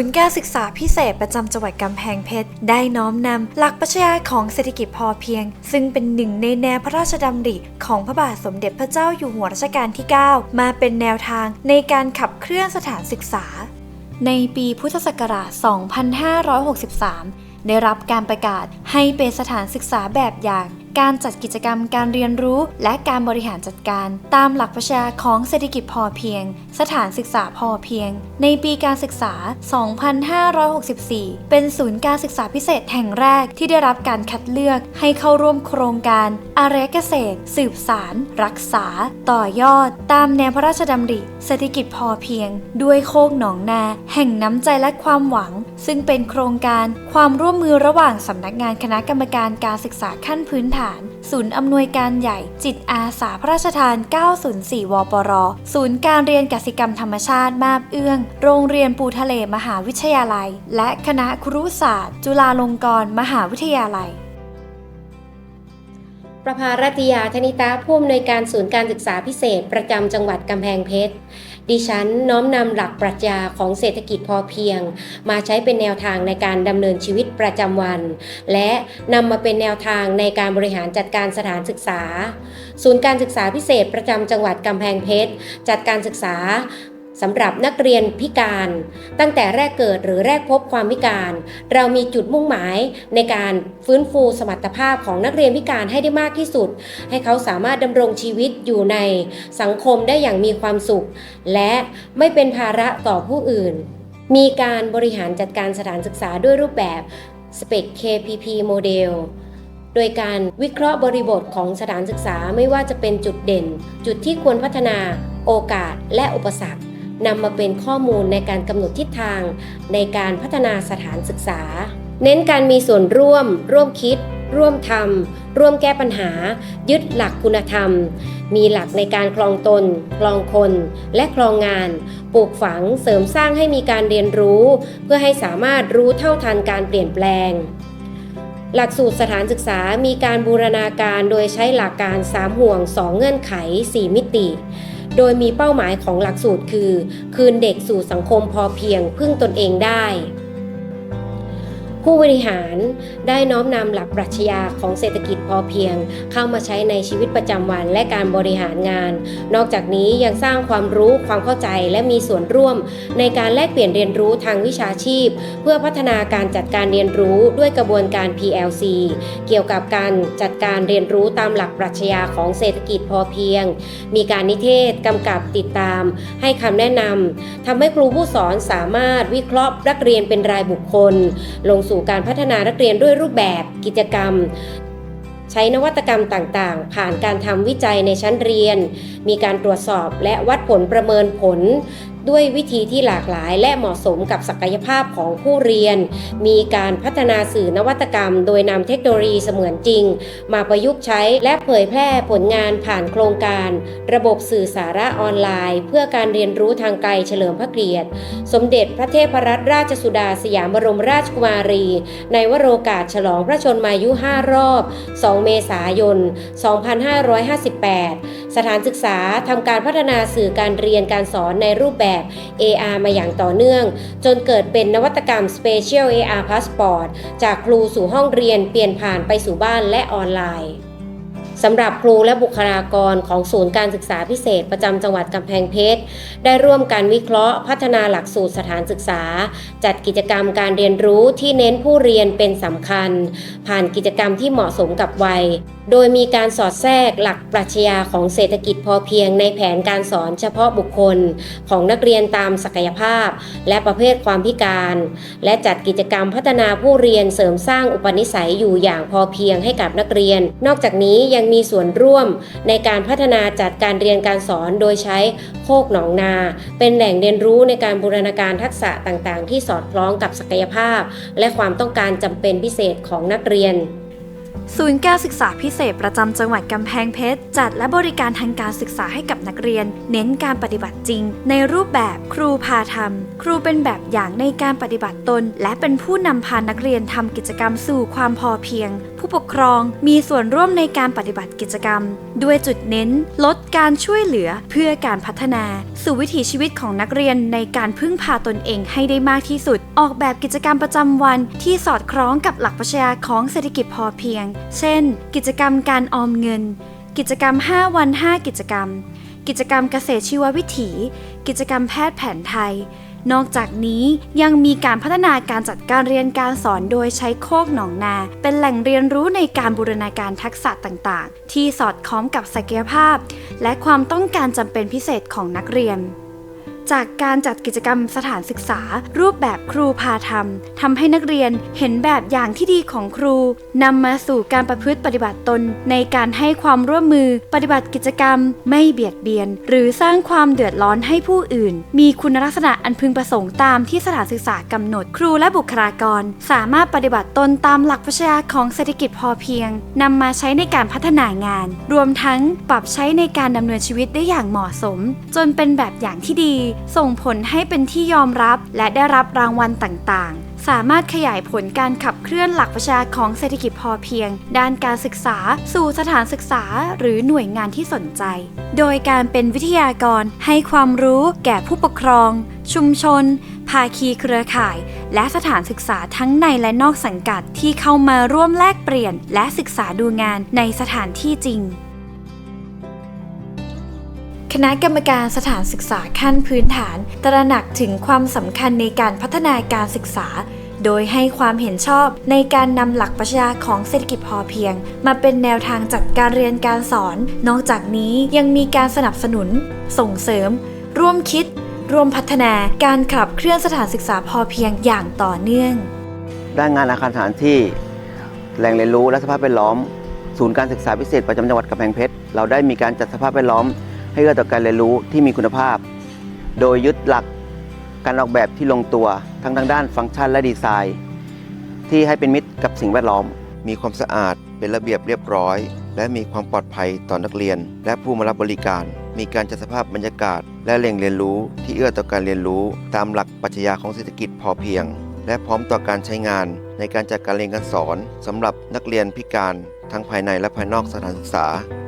ศูนย์การศึกษาพิเศษประจำจังหวัดกำแพงเพชร ได้น้อมนำหลักปรัชญาของเศรษฐกิจพอเพียง ซึ่งเป็นหนึ่งในแนวพระราชดำริของพระบาทสมเด็จพระเจ้าอยู่หัวรัชกาลที่ 9 มาเป็นแนวทางในการขับเคลื่อนสถานศึกษา ในปีพุทธศักราช 2563 ได้รับการประกาศให้เป็นสถานศึกษาแบบอย่าง การจัดกิจกรรมการเรียนรู้ และการบริหารจัดการ ตามหลักปรัชญาของเศรษฐกิจพอเพียง สถานศึกษาพอเพียง ในปีการศึกษา 2564 เป็นศูนย์การศึกษาพิเศษแห่งแรกที่ได้รับการคัดเลือกให้เข้าร่วมโครงการอารยเกษตร สืบสาร รักษา ต่อยอด ตามแนวพระราชดำริ เศรษฐกิจพอเพียง ด้วยโคกหนองนา แห่งน้ำใจและความหวัง ซึ่งเป็นโครงการความร่วมมือระหว่างสำนักงานคณะกรรมการการศึกษาขั้นพื้นฐาน ศูนย์อำนวยการใหญ่จิตอาสาพระราชทาน 904 วปร ศูนย์การเรียนกสิกรรมธรรมชาติมาบเอื้อง โรงเรียนปูทะเลมหาวิทยาลัย และคณะครุศาสตร์ จุฬาลงกรณ์มหาวิทยาลัยประภารัตยาธนิตาผู้อำนวยการศูนย์การศึกษาพิเศษ ประจำจังหวัดกำแพงเพชร ดิฉันน้อมนำหลักปรัชญาของเศรษฐกิจพอเพียง มาใช้เป็นแนวทางในการดำเนินชีวิตประจำวัน และนำมาเป็นแนวทางในการบริหารจัดการสถานศึกษา ศูนย์การศึกษาพิเศษประจำจังหวัดกำแพงเพชร จัดการศึกษา สำหรับนักเรียนพิการ ตั้งแต่แรกเกิดหรือแรกพบความพิการ เรามีจุดมุ่งหมายในการฟื้นฟูสมรรถภาพของนักเรียนพิการให้ได้มากที่สุด ให้เขาสามารถดำรงชีวิตอยู่ในสังคมได้อย่างมีความสุข และไม่เป็นภาระต่อผู้อื่น มีการบริหารจัดการสถานศึกษาด้วยรูปแบบ SPEC KPP โมเดลโดยการวิเคราะห์บริบทของสถานศึกษาไม่ว่าจะเป็นจุดเด่น จุดที่ควรพัฒนา โอกาสและอุปสรรค นำมาเป็นข้อมูลในการกำหนดทิศทาง ในการพัฒนาสถานศึกษา เน้นการมีส่วนร่วม ร่วมคิด ร่วมทำร่วมแก้ปัญหา ยึดหลักคุณธรรม มีหลักในการคลองตน คลองคน และคลองงาน ปลูกฝังเสริมสร้างให้มีการเรียนรู้ เพื่อให้สามารถรู้เท่าทันการเปลี่ยนแปลงหลักสูตรสถานศึกษามีการบูรณาการโดยใช้หลักการ 3 ห่วง 2 เงื่อนไข 4 มิติ โดยมีเป้าหมายของหลักสูตรคือ คืนเด็กสู่สังคมพอเพียงพึ่งตนเองได้ ผู้บริหารได้น้อมนำหลักปรัชญาของเศรษฐกิจพอเพียง เข้ามาใช้ในชีวิตประจำวันและการบริหารงาน นอกจากนี้ยังสร้างความรู้ความเข้าใจและมีส่วนร่วม ในการแลกเปลี่ยนเรียนรู้ทางวิชาชีพ เพื่อพัฒนาการจัดการเรียนรู้ด้วยกระบวนการ PLC เกี่ยวกับการจัดการเรียนรู้ตามหลักปรัชญาของเศรษฐกิจพอเพียง มีการนิเทศกำกับติดตาม ให้คำแนะนำทำให้ครูผู้สอนสามารถวิเคราะห์นักเรียนเป็นรายบุคคล ลงสู่สู่การพัฒนานักเรียนด้วยรูปแบบกิจกรรม ใช้นวัตกรรมต่างๆ ผ่านการทำวิจัยในชั้นเรียน มีการตรวจสอบและวัดผลประเมินผลด้วยวิธีที่หลากหลายและเหมาะสมกับศักยภาพของผู้เรียน มีการพัฒนาสื่อนวัตกรรม โดยนำเทคโนโลยีเสมือนจริง มาประยุกต์ใช้และเผยแพร่ผลงานผ่านโครงการ ระบบสื่อสาระออนไลน์ เพื่อการเรียนรู้ทางไกลเฉลิมพระเกียรติ สมเด็จพระเทพรัตนราชสุดาสยามบรมราชกุมารี ในวโรกาสฉลองพระชนมายุ 5 รอบ 2 เมษายน 2558 สถานศึกษาทำการพัฒนาสื่อการเรียนการสอนในรูปแบบ AR มาอย่างต่อเนื่อง จนเกิดเป็นนวัตกรรม Special AR Passport จากครูสู่ห้องเรียนเปลี่ยนผ่านไปสู่บ้านและออนไลน์สำหรับครูและบุคลากรของศูนย์การศึกษาพิเศษประจำจังหวัดกำแพงเพชร ได้ร่วมการวิเคราะห์พัฒนาหลักสูตรสถานศึกษา จัดกิจกรรมการเรียนรู้ที่เน้นผู้เรียนเป็นสำคัญ ผ่านกิจกรรมที่เหมาะสมกับวัย โดยมีการสอดแทรกหลักปรัชญาของเศรษฐกิจพอเพียงในแผนการสอนเฉพาะบุคคลของนักเรียนตามศักยภาพ และประเภทความพิการ และจัดกิจกรรมพัฒนาผู้เรียนเสริมสร้างอุปนิสัยอยู่อย่างพอเพียงให้กับนักเรียน นอกจากนี้ยังมีส่วนร่วมในการพัฒนาจัดการเรียนการสอนโดยใช้โคกหนองนา เป็นแหล่งเรียนรู้ในการบูรณาการทักษะต่างๆ ที่สอดคล้องกับศักยภาพ และความต้องการจำเป็นพิเศษของนักเรียน ศูนย์การศึกษาพิเศษประจำจังหวัดกำแพงเพชร จัดและบริการทางการศึกษาให้กับนักเรียน เน้นการปฏิบัติจริง ในรูปแบบครูพาทำครูเป็นแบบอย่างในการปฏิบัติตน และเป็นผู้นำพานักเรียนทำกิจกรรมสู่ความพอเพียงผู้ปกครองมีส่วนร่วมในการปฏิบัติกิจกรรม ด้วยจุดเน้น ลดการช่วยเหลือเพื่อการพัฒนา สู่วิถีชีวิตของนักเรียนในการพึ่งพาตนเองให้ได้มากที่สุด ออกแบบกิจกรรมประจำวันที่สอดคล้องกับหลักปรัชญาของเศรษฐกิจพอเพียง เช่น กิจกรรมการออมเงิน กิจกรรม 5 วัน 5 กิจกรรม กิจกรรมเกษตรชีววิถี กิจกรรมแพทย์แผนไทย นอกจากนี้ยังมีการพัฒนาการจัดการเรียนการสอนโดยใช้โคกหนองนา เป็นแหล่งเรียนรู้ในการบูรณาการทักษะต่างๆ ที่สอดคล้องกับศักยภาพ และความต้องการจำเป็นพิเศษของนักเรียน จากการจัดกิจกรรมสถานศึกษา รูปแบบครูพาทำทำให้นักเรียนเห็นแบบอย่างที่ดีของครูนำมาสู่การประพฤติปฏิบัติตน ในการให้ความร่วมมือปฏิบัติกิจกรรม ไม่เบียดเบียน หรือสร้างความเดือดร้อนให้ผู้อื่น มีคุณลักษณะอันพึงประสงค์ตามที่สถานศึกษากำหนดครูและบุคลากร สามารถปฏิบัติตนตามหลักปรัชญาของเศรษฐกิจพอเพียงนำมาใช้ในการพัฒนางาน รวมทั้งปรับใช้ในการดำเนินชีวิตได้อย่างเหมาะสม จนเป็นแบบอย่างที่ดีส่งผลให้เป็นที่ยอมรับและได้รับรางวัลต่างๆ สามารถขยายผลการขับเคลื่อนหลักประชาของเศรษฐกิจพอเพียง ด้านการศึกษา สู่สถานศึกษา หรือหน่วยงานที่สนใจ โดยการเป็นวิทยากรให้ความรู้แก่ผู้ปกครอง ชุมชน ภาคีเครือข่าย และสถานศึกษาทั้งในและนอกสังกัดที่เข้ามาร่วมแลกเปลี่ยน และศึกษาดูงานในสถานที่จริง คณะกรรมการสถานศึกษาขั้นพื้นฐาน ตระหนักถึงความสำคัญในการพัฒนาการศึกษา โดยให้ความเห็นชอบในการนำหลักปรัชญาของเศรษฐกิจพอเพียง มาเป็นแนวทางจัดการเรียนการสอน นอกจากนี้ยังมีการสนับสนุน ส่งเสริม ร่วมคิด ร่วมพัฒนาการขับเคลื่อนสถานศึกษาพอเพียงอย่างต่อเนื่อง ด้านงานอาคารสถานที่ แหล่งเรียนรู้และสภาพแวดล้อม ศูนย์การศึกษาพิเศษประจำจังหวัดกำแพงเพชรเราได้มีการจัดสภาพแวดล้อม ให้เอื้อต่อการเรียนรู้ที่มีคุณภาพ โดยยึดหลักการออกแบบที่ลงตัวทั้งทางด้านฟังก์ชันและดีไซน์ ที่ให้เป็นมิตรกับสิ่งแวดล้อม มีความสะอาดเป็นระเบียบเรียบร้อย และมีความปลอดภัยต่อนักเรียน และผู้มารับบริการ มีการจัดสภาพบรรยากาศ และแหล่งเรียนรู้ที่เอื้อต่อการเรียนรู้ ตามหลักปรัชญาของเศรษฐกิจพอเพียง และพร้อมต่อการใช้งาน ในการจัดการเรียนการสอนสำหรับนักเรียนพิการทั้งภายในและภายนอกสถานศึกษา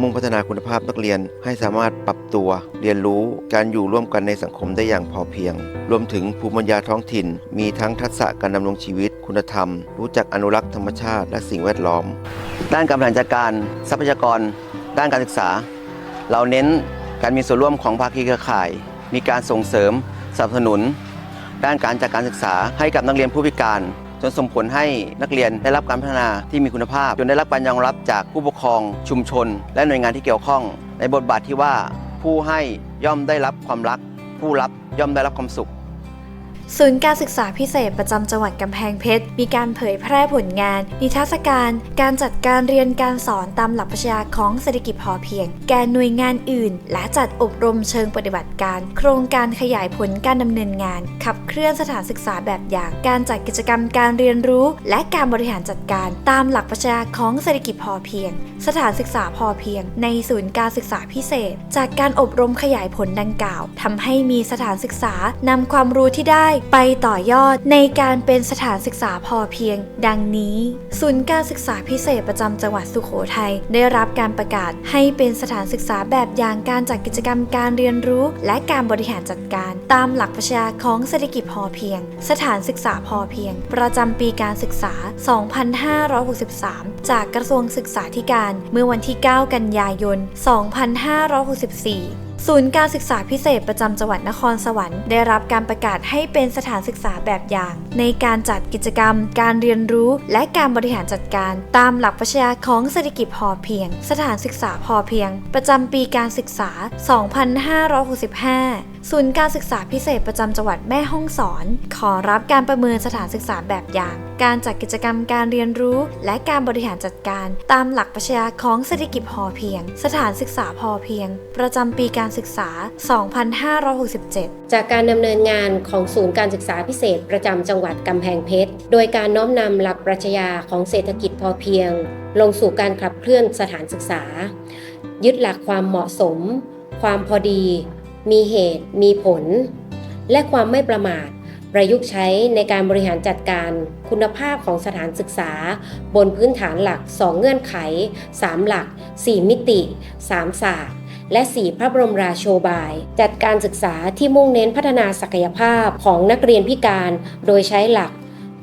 มุ่งพัฒนาคุณภาพนักเรียนให้สามารถปรับตัว เรียนรู้การอยู่ร่วมกันในสังคมได้อย่างพอเพียง รวมถึงภูมิปัญญาท้องถิ่น มีทั้งทักษะการดำรงชีวิต คุณธรรม รู้จักอนุรักษ์ธรรมชาติและสิ่งแวดล้อม ด้านการบริหารจัดการ ทรัพยากร ด้านการศึกษา เราเน้นการมีส่วนร่วมของภาคีเครือข่าย มีการส่งเสริมสนับสนุน ด้านการจัดการศึกษาให้กับนักเรียนผู้พิการ จนส่งผลให้นักเรียนได้รับการพัฒนาที่มีคุณภาพ จนได้รับการยอมรับจากผู้ปกครองชุมชน และหน่วยงานที่เกี่ยวข้อง ในบทบาทที่ว่าผู้ให้ย่อมได้รับความรัก ผู้รับย่อมได้รับความสุข ศูนย์การศึกษาพิเศษประจำจังหวัดกำแพงเพชร มีการเผยแพร่ผลงาน นิทรรศการ การจัดการเรียนการสอนตามหลักปรัชญาของเศรษฐกิจพอเพียง แก่หน่วยงานอื่น และจัดอบรมเชิงปฏิบัติการ โครงการขยายผลการดำเนินงาน ขับเคลื่อนสถานศึกษาแบบอย่าง การจัดกิจกรรมการเรียนรู้ และการบริหารจัดการ ตามหลักปรัชญาของเศรษฐกิจพอเพียง สถานศึกษาพอเพียง ในศูนย์การศึกษาพิเศษ จากการอบรมขยายผลดังกล่าวทำให้มีสถานศึกษานำความรู้ที่ได้ไปต่อยอดในการเป็นสถานศึกษาพอเพียง ดังนี้ ศูนย์การศึกษาพิเศษประจำจังหวัดสุโขทัยได้รับการประกาศให้เป็นสถานศึกษาแบบอย่างการจัดกิจกรรมการเรียนรู้ และการบริหารจัดการ ตามหลักปรัชญาของเศรษฐกิจพอเพียง สถานศึกษาพอเพียง ประจำปีการศึกษา 2563 จากกระทรวงศึกษาธิการเมื่อวันที่ 9 กันยายน 2564 ศูนย์การศึกษาพิเศษประจำจังหวัดนครสวรรค์ได้รับการประกาศให้เป็นสถานศึกษาแบบอย่าง ในการจัดกิจกรรม การเรียนรู้ และการบริหารจัดการ ตามหลักปรัชญาของเศรษฐกิจพอเพียง สถานศึกษาพอเพียง ประจำปีการศึกษา 2565 ศูนย์การศึกษาพิเศษประจำจังหวัดแม่ฮ่องสอน ขอรับการประเมินสถานศึกษาแบบอย่าง การจัดกิจกรรมการเรียนรู้ และการบริหารจัดการ ตามหลักปรัชญาของเศรษฐกิจพอเพียง สถานศึกษาพอเพียง ประจำปีการศึกษา 2567 จากการดำเนินงานของศูนย์การศึกษาพิเศษประจำจังหวัดกำแพงเพชร โดยการน้อมนำหลักปรัชญาของเศรษฐกิจพอเพียง ลงสู่การขับเคลื่อนสถานศึกษา ยึดหลักความเหมาะสม ความพอดี มีเหตุ มีผล และความไม่ประมาท ประยุกต์ใช้ในการบริหารจัดการคุณภาพของสถานศึกษา บนพื้นฐานหลัก 2 เงื่อนไข 3 หลัก 4 มิติ 3 ศาสตร์และ4พระบรมราโชบาย จัดการศึกษาที่มุ่งเน้นพัฒนาศักยภาพของนักเรียนพิการ โดยใช้หลัก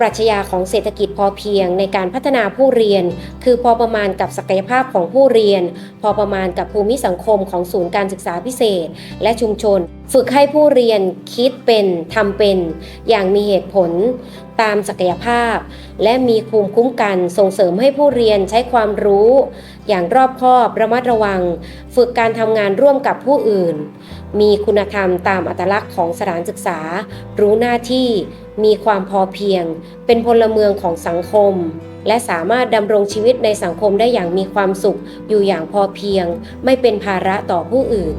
ปรัชญาของเศรษฐกิจพอเพียงในการพัฒนาผู้เรียน คือพอประมาณกับศักยภาพของผู้เรียน พอประมาณกับภูมิสังคมของศูนย์การศึกษาพิเศษ และชุมชน ฝึกให้ผู้เรียนคิดเป็นทำเป็น อย่างมีเหตุผล ตามศักยภาพ และมีภูมิคุ้มกันส่งเสริมให้ผู้เรียนใช้ความรู้ อย่างรอบคอบระมัดระวัง ฝึกการทำงานร่วมกับผู้อื่น มีคุณธรรมตามอัตลักษณ์ของสถานศึกษา รู้หน้าที่มีความพอเพียง เป็นพลเมืองของสังคม และสามารถดำรงชีวิตในสังคมได้อย่างมีความสุขอยู่อย่างพอเพียง ไม่เป็นภาระต่อผู้อื่น